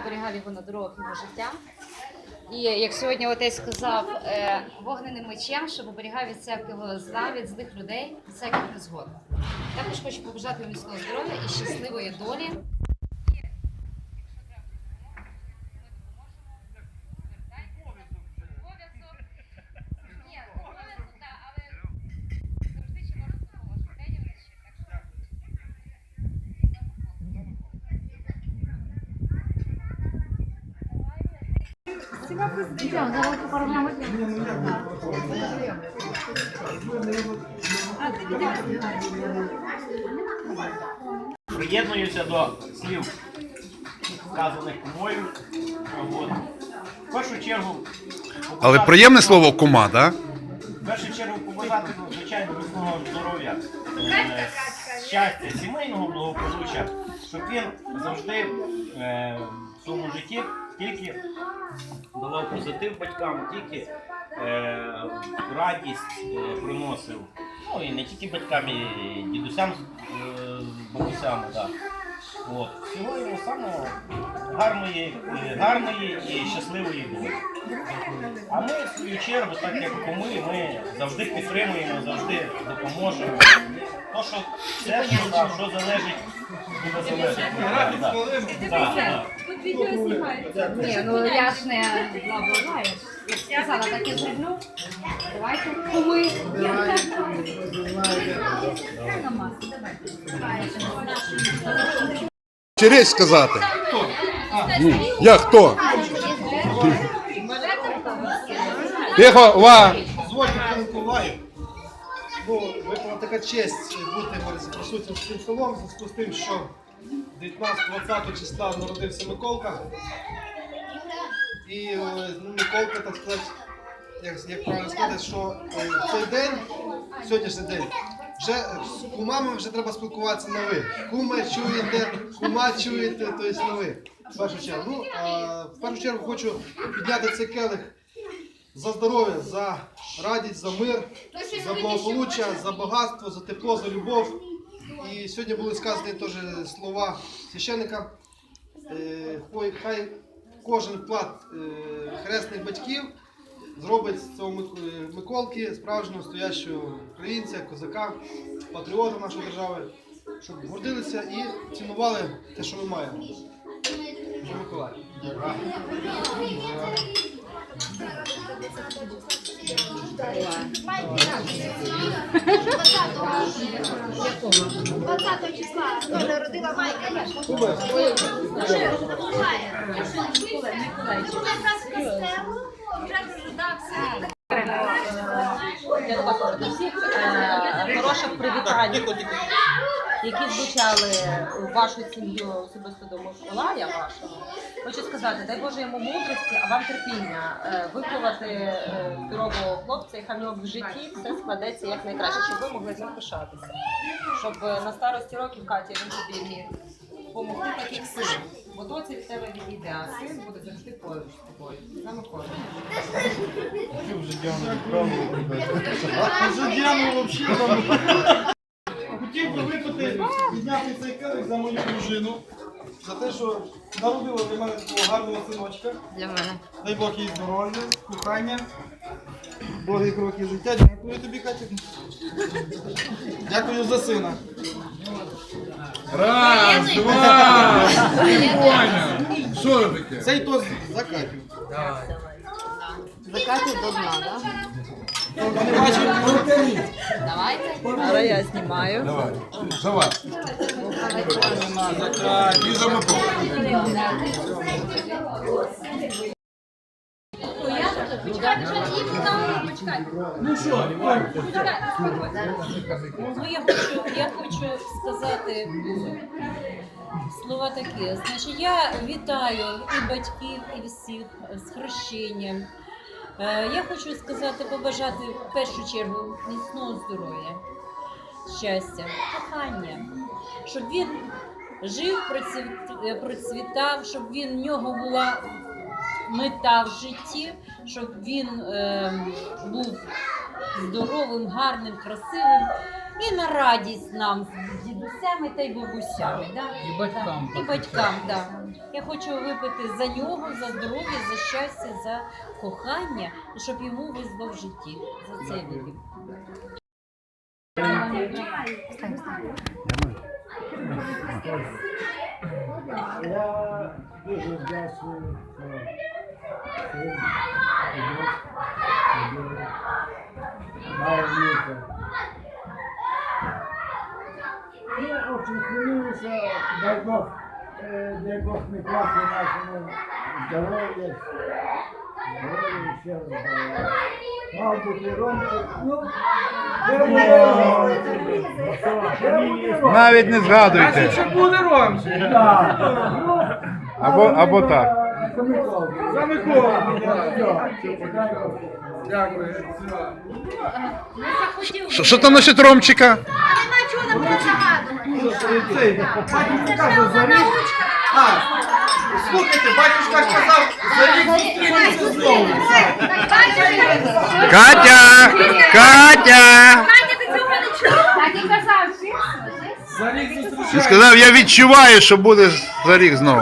оберігав його на дорогах його життя. І як сьогодні отець сказав, е, вогненим мечем, щоб оберігав від всякого зла, від злих людей, від всяких незгод. Також хочу побажати вам міцного здоров'я і щасливої долі. Приєднуюся до слів, сказаних мною. От. В першу чергу. Але приємне слово кума, так? В першу чергу побажати, ну, звичайно, міцного здоров'я, е, щастя, сімейного благополуччя, щоб він завжди е, в своєму житті тільки давав позитив батькам, тільки е, радість е, приносив. Ну і не тільки батькам, і дідусям е, з бабусями. Да. От. Всього його самого гарної, е, гарної і щасливої долі. А ми, в свою чергу, так як куми, ми завжди підтримуємо, завжди допоможемо. То, що все, що, да, що залежить, буде залежати. Да, да, да. Ні, ну я ж не бла-бла-бла, я сказала, так і зроблю. Давайте куми. Чи речь сказати? Ну, я хто? Тихо, ва! Дозвольте Миколаю. Ну, випала така честь бути присутнім цим столом, в зв'язку з тим, що 19-20 числа народився Миколка. І е, ну, Миколка, так сказати, як, як правильно сказати, що е, цей день, сьогоднішній день, вже з кумами вже треба спілкуватися на ви. Куми чуєте, кума чуєте, то є на ви. В першу чергу. Ну, а, в першу чергу хочу підняти цей келих за здоров'я, за радість, за мир, за благополуччя, за багатство, за тепло, за любов. І сьогодні були сказані теж слова священника. Е, Хай, кожен вклад е, хресних батьків зробить з цього е, Миколки справжнього стоящого українця, козака, патріота нашої держави, щоб гордилися і цінували те, що ми маємо. Миколай. 20 числа Толя родила Майка, Миколая. Тут якраз е, хороших привітань, які звучали в вашу сім'ю особисто до Миколая вашого. Хочу сказати, дай Боже йому мудрості, а вам терпіння е, виховати е, здорового хлопця, і хай в житті все складеться як найкраще, щоб ви могли з ним пишатися. Щоб на старості років Катя він тобі міг допомогти так, як син. Бо доці від тебе відійде, а син буде завжди поруч з тобою. Саме кожен. Вже Діану взагалі Хотів би випити, підняти цей келих за мою дружину. За те, що народила для мене такого гарного синочка. Для мене. Дай Бог їй здоров'я, кохання, довгих років життя. Дякую тобі, Катя. Дякую за сина. Раз, два, Ваня! Що таке? Цей тост за Катю. Закати до дна, так? Хто не бачив. Зараз я знімаю. Давай, за вас. І за Миколу. Ну, я хочу, я хочу сказати слова такі. Значить, я вітаю і батьків, і всіх з хрещенням. Е, Я хочу сказати, побажати в першу чергу міцного здоров'я, щастя, кохання, щоб він жив, процвітав, щоб він в нього була мета в житті, щоб він е, був здоровим, гарним, красивим і на радість нам з дідусями та й бабусями. Да? І батькам. І батькам, да. Я хочу випити за нього, за здоров'я, за щастя, за кохання, і щоб йому везло в житті. За це випив. Я дуже вдячний Я очень хвилююся, дай Бог, дай Бог не плати нашому здоров'я, здоров'я, ще раз здоров'я. Мав бути Ромчик, ну, Навіть не згадуйте. Що буде Ромчик? Або, або так. За Миколу. Дякую. Що, що там насчет Ромчика? Нема чого нам було загадувати. А, слухайте, батюшка сказав, за рік зустрінемося знову. Катя! Катя! Катя, ти цього не чула? Так і казав, всі. За рік Ти сказав, я відчуваю, що буде за рік знову.